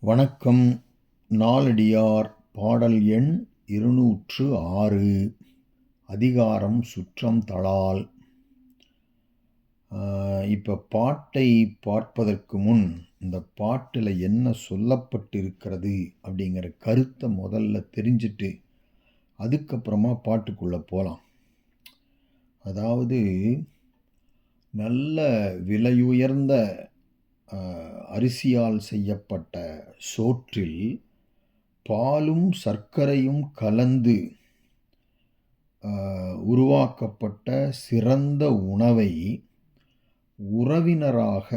வணக்கம். நாலடியார் பாடல் எண் இருநூற்று ஆறு. அதிகாரம் சுற்றம் தளால். இப்போ பாட்டை பார்ப்பதற்கு முன் இந்த பாட்டில் என்ன சொல்லப்பட்டிருக்கிறது அப்படிங்கிற கருத்தை முதல்ல தெரிஞ்சுட்டு அதுக்கப்புறமா பாட்டுக்குள்ளே போகலாம் அதாவது நல்ல விலையுயர்ந்த அரிசியால் செய்யப்பட்ட சோற்றில் பாலும் சர்க்கரையும் கலந்து உருவாக்கப்பட்ட சிறந்த உணவை உறவினராக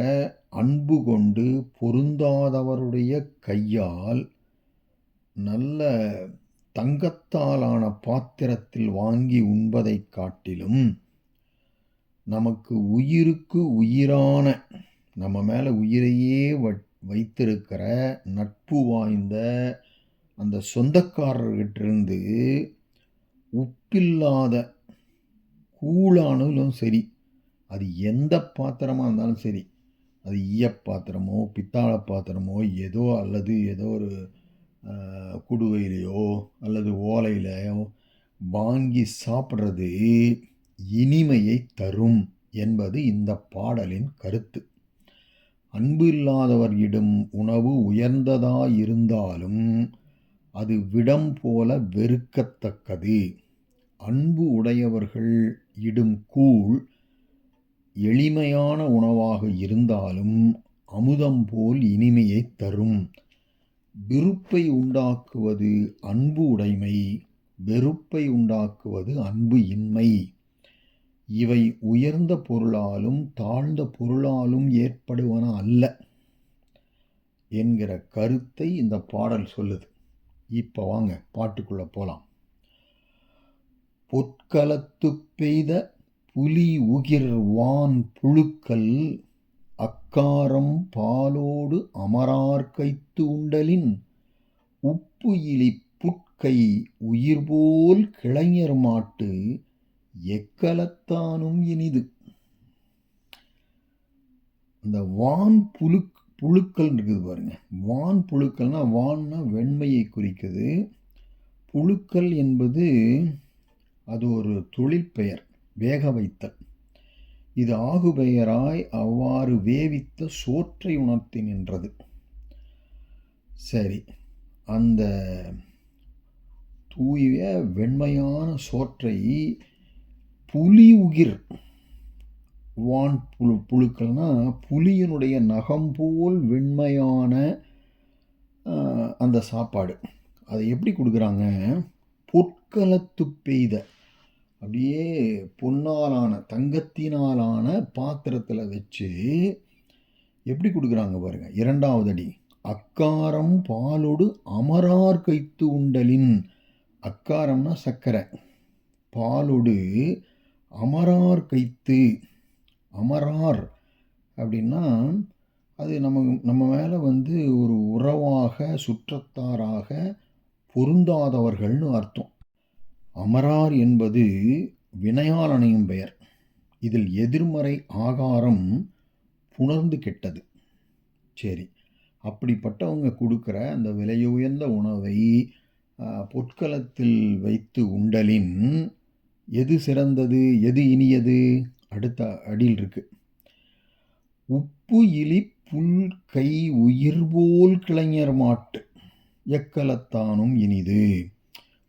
அன்பு கொண்டு பொருந்தாதவருடைய கையால் நல்ல தங்கத்தாலான பாத்திரத்தில் வாங்கி உண்பதைக் காட்டிலும் நமக்கு உயிருக்கு உயிரான நம்ம மேலே உயிரையே வ- வைத்திருக்கிற நட்பு வாய்ந்த அந்த சொந்தக்காரர்கிட்டிருந்து உப்பில்லாத கூழானாலும் சரி அது எந்த பாத்திரமாக இருந்தாலும் சரி அது ஈயப்பாத்திரமோ பாத்திரமோ பித்தாள பாத்திரமோ ஏதோ அல்லது ஏதோ ஒரு குடுவையிலையோ அல்லது ஓலையிலையோ வாங்கி சாப்பிட்றது இனிமையை தரும் என்பது இந்த பாடலின் கருத்து. அன்பு இல்லாதவர் இடும் உணவு உயர்ந்ததாயிருந்தாலும் அது விடம் போல வெறுக்கத்தக்கது. அன்பு உடையவர்கள் இடும் கூழ் எளிமையான உணவாக இருந்தாலும் அமுதம் போல் இனிமையை தரும். விருப்பை உண்டாக்குவது அன்பு உடைமை வெறுப்பை உண்டாக்குவது அன்பு இன்மை. இவை உயர்ந்த பொருளாலும் தாழ்ந்த பொருளாலும் ஏற்படுவன அல்ல என்கிற கருத்தை இந்த பாடல் சொல்லுது. இப்போ வாங்க பாட்டுக்குள்ளே போகலாம் பொற்களத்து பெய்த புலி உகிர் வான் புழுக்கள் அக்காரம் பாலோடு அமரார் கைத்து உண்டலின் உப்பு இலி புட்கை உயிர்போல் கிளைஞர் மாட்டு எக்கலத்தானும் இனிது. இந்த வான் புழு புழுக்கள் இருக்குது பாருங்க. வான் புழுக்கள்னா வான்னா வெண்மையை குறிக்குது. புழுக்கள் என்பது அது ஒரு தொழிற்பெயர் வேக வைத்தல். இது ஆகுபெயராய் அவ்வாறு வேவித்த சோற்றை உணர்த்தி நின்றது. சரி அந்த தூய வெண்மையான சோற்றை புலி உகிர் வான் புழு புழுக்கள்னால் புலியினுடைய நகம் போல் வெண்மையான அந்த சாப்பாடு. அதை எப்படி கொடுக்குறாங்க? பொற்களத்து பெய்த. அப்படியே பொன்னாலான தங்கத்தினாலான பாத்திரத்தில் வச்சு எப்படி கொடுக்குறாங்க பாருங்கள் இரண்டாவது அடி. அக்காரம் பாலோடு அமரார் கைத்து உண்டலின். அக்காரம்னா சர்க்கரை பாலோடு அமரார் கைத்து அமரார் அப்படின்னா அது நம்ம நம்ம மேலே வந்து ஒரு உறவாக சுற்றத்தாராக பொருந்தாதவர்கள்னு அர்த்தம். அமரார் என்பது வினையாளனையும் பெயர். இதில் எதிர்மறை ஆகாரம் புணர்ந்து கெட்டது. சரி அப்படிப்பட்டவங்க கொடுக்குற அந்த விலையுயர்ந்த உணவை பொற்களத்தில் வைத்து உண்டலின் எது சிறந்தது எது இனியது? அடுத்த அடியில் இருக்கு. உப்பு இலி புல் கை உயிர்போல் கிளைஞர் மாட்டு. எக்கலத்தானும் இனிது.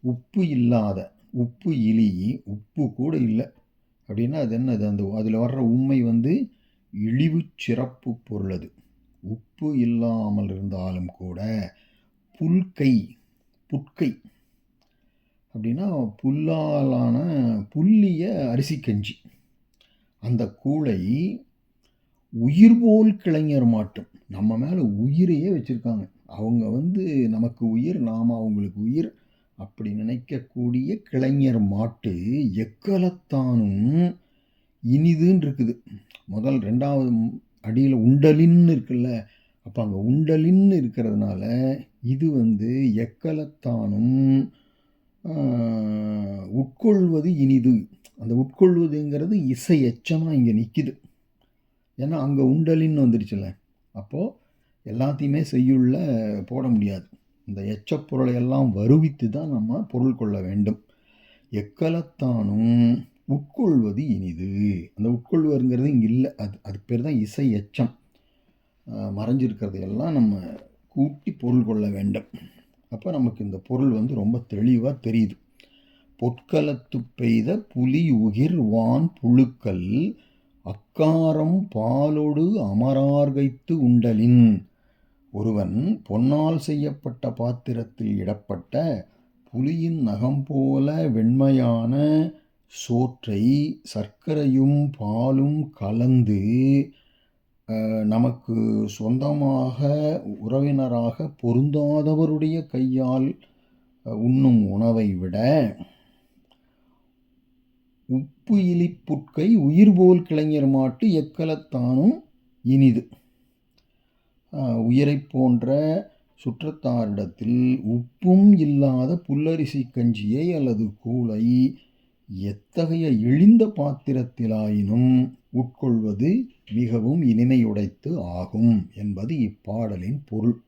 உப்பு இல்லாத உப்பு இலி உப்பு கூட இல்லை. அப்படின்னா அது என்னது அந்த அதில் வர்ற உண்மை வந்து இழிவு சிறப்பு பொருள் அது. உப்பு இல்லாமல் இருந்தாலும் கூட புல்கை புட்கை அப்படின்னா புல்லாலான புல்லிய அரிசி கஞ்சி. அந்த கூளை உயிர் போல் கிளைஞர் மாட்டும். நம்ம மேலே உயிரையே வச்சுருக்காங்க. அவங்க வந்து நமக்கு உயிர் நாம் அவங்களுக்கு உயிர் அப்படி நினைக்கக்கூடிய கிளைஞர் மாட்டு எக்கலத்தானும் இனிதுன்னு இருக்குது முதல் ரெண்டாவது அடியில் உண்டலின்னு இருக்குல்ல அப்போ அங்கே உண்டலின்னு இருக்கிறதுனால இது வந்து எக்கலத்தானும் உட்கொள்வது இனிது. அந்த உட்கொள்வதுங்கிறது இசை எச்சமாக இங்கே நிற்கிது ஏன்னா அங்கே உண்டலின்னு வந்துடுச்சுல்ல. அப்போது எல்லாத்தையுமே செய்யுள்ள போட முடியாது. இந்த எச்சப்பொருளை எல்லாம் வருவித்து தான் நம்ம பொருள் கொள்ள வேண்டும். எக்கலத்தானும் உட்கொள்வது இனிது. அந்த உட்கொள்வதுங்கிறது இங்கே இல்லை. அது அது பேர் தான் இசை எச்சம். அஹ் மறைஞ்சிருக்கிறது எல்லாம் நம்ம கூட்டி பொருள் கொள்ள வேண்டும். அப்போ நமக்கு இந்த பொருள் வந்து ரொம்ப தெளிவாக தெரியுது. பொற்களத்து பெய்த புலி உகிர் வான் புழுக்கள் அக்காரம் பாலொடு அமரார்கைத்து உண்டலின். ஒருவன் பொன்னால் செய்யப்பட்ட பாத்திரத்தில் இடப்பட்ட புலியின் நகம் போல வெண்மையான சோற்றை சர்க்கரையும் பாலும் கலந்து நமக்கு சொந்தமாக உறவினராக பொருந்தாதவருடைய கையால் உண்ணும் உணவை விட உப்பு இலிப்புட்கை உயிர் போல் கிளைஞர் மாட்டு எக்கலத்தானும் இனிது. உயிரைப் போன்ற சுற்றத்தாரிடத்தில் உப்பும் இல்லாத புல்லரிசி கஞ்சியை அல்லது கூழை எத்தகைய இழிந்த பாத்திரத்திலாயினும் உட்கொள்வது மிகவும் இனிமையுடைத்து ஆகும் என்பது இப்பாடலின் பொருள்.